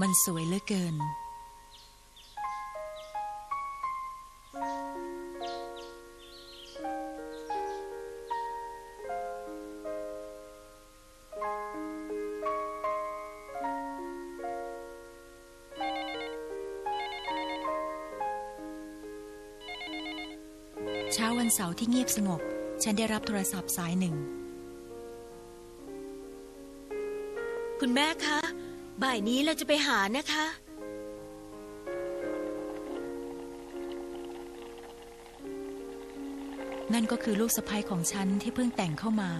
มันสวยเหลือเกิน เช้าวันเสาร์ที่เงียบสงบ ฉันได้รับโทรศัพท์สายหนึ่ง คุณแม่คะ บ่ายนี้เราจะไปหานะคะ นั่นก็คือลูกสะใภ้ของฉันที่เพิ่งแต่งเข้ามา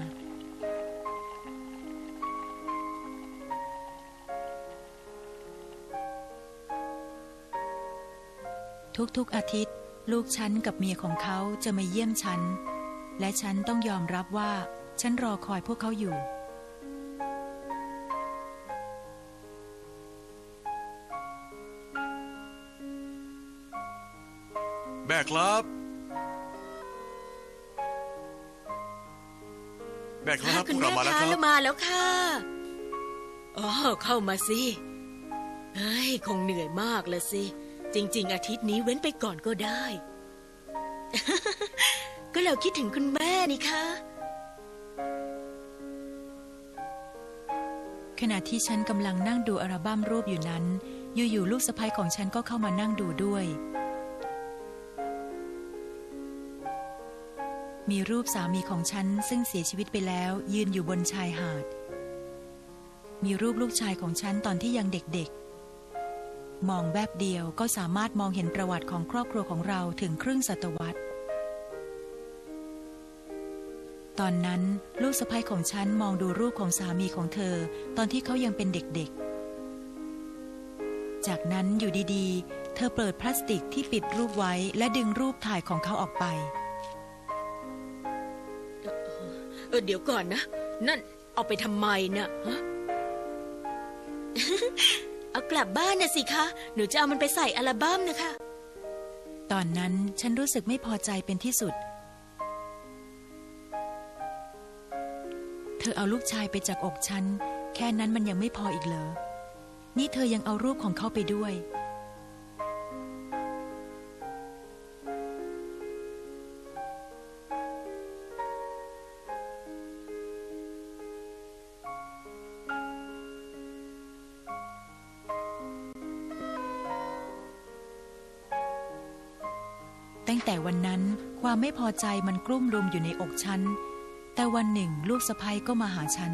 ทุกๆอาทิตย์ ลูกฉันกับเมียของเขาจะมาเยี่ยมฉัน และฉันต้องยอมรับว่า ฉันรอคอยพวกเขาอยู่ แม่ครับ แม่ครับพคุวณกแม่เรามาแล้วคะครัเราบ มาแล้วค่ะ อ๋อ เข้ามาสิเฮ้ย คงเหนื่อยมากละสิ จริง ๆ อาทิตย์นี้เว้นไปก่อนก็ได้ ก็เราคิดถึงคุณแม่นี่คะ ขณะที่ฉันกำลังนั่งดูอัลบั้มรูปอยู่นั้น อยู่ๆลูกสะใภ้ของฉันก็เข้ามานั่งดูด้วย มีรูปสามีของฉันซึ่งเสียชีวิตไปแล้วยืนอยู่บนชายหาด มีรูปลูกชายของฉันตอนที่ยังเด็กๆ มองแวบเดียวก็สามารถมองเห็นประวัติของครอบครัวของเราถึงครึ่งศตวรรษ ตอนนั้นลูกสะใภ้ของฉันมองดูรูปของสามีของเธอ ตอนที่เขายังเป็นเด็กๆ จากนั้นอยู่ดีๆ เธอเปิดพลาสติกที่ปิดรูปไว้และดึงรูปถ่ายของเขาออกไป เออเดี๋ยวก่อนนะ นั่นเอาไปทำไมนะฮะเอากลับบ้านนะสิคะ หนูจะเอามันไปใส่อัลบั้มนะคะ ตอนนั้นฉันรู้สึกไม่พอใจเป็นที่สุด เธอเอาลูกชายไปจากอกฉัน แค่นั้นมันยังไม่พออีกเหรอ นี่เธอยังเอารูปของเขาไปด้วย ตั้งแต่วันนั้นความไม่พอใจมันกลุ่มรุมอยู่ในอกฉัน แต่วันหนึ่งลูกสะใภ้ก็มาหาฉัน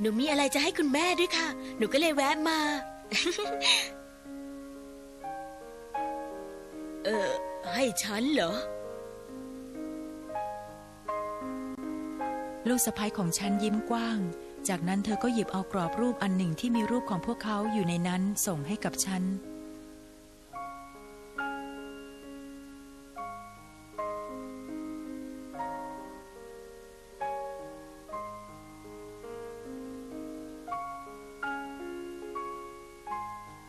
หนูมีอะไรจะให้คุณแม่ด้วยค่ะ หนูก็เลยแวะมา เออ ให้ฉันเหรอ ลูกสะใภ้ของฉันยิ้มกว้าง จากนั้นเธอก็หยิบเอากรอบรูปอันหนึ่งที่มีรูปของพวกเขาอยู่ในนั้นส่งให้กับฉัน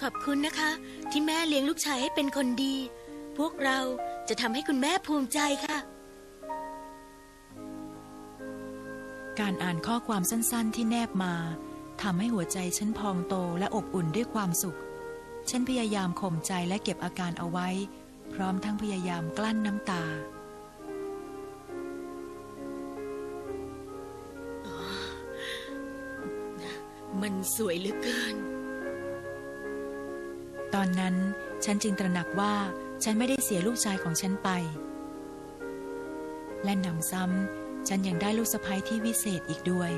ขอบคุณนะคะ ที่แม่เลี้ยงลูกชายให้เป็นคนดี พวกเราจะทำให้คุณแม่ภูมิใจค่ะ การอ่านข้อความสั้นๆที่แนบมาทำให้หัวใจฉันพองโตและอบอุ่นด้วยความสุข ฉันพยายามข่มใจและเก็บอาการเอาไว้ พร้อมทั้งพยายามกลั้นน้ำตา มันสวยเหลือเกิน ตอนนั้นฉันจึงตระหนักว่าฉันไม่ได้เสียลูกชายของฉันไป และหนำซ้ำ ฉันยังได้ลูกสะใภ้ที่วิเศษอีกด้วย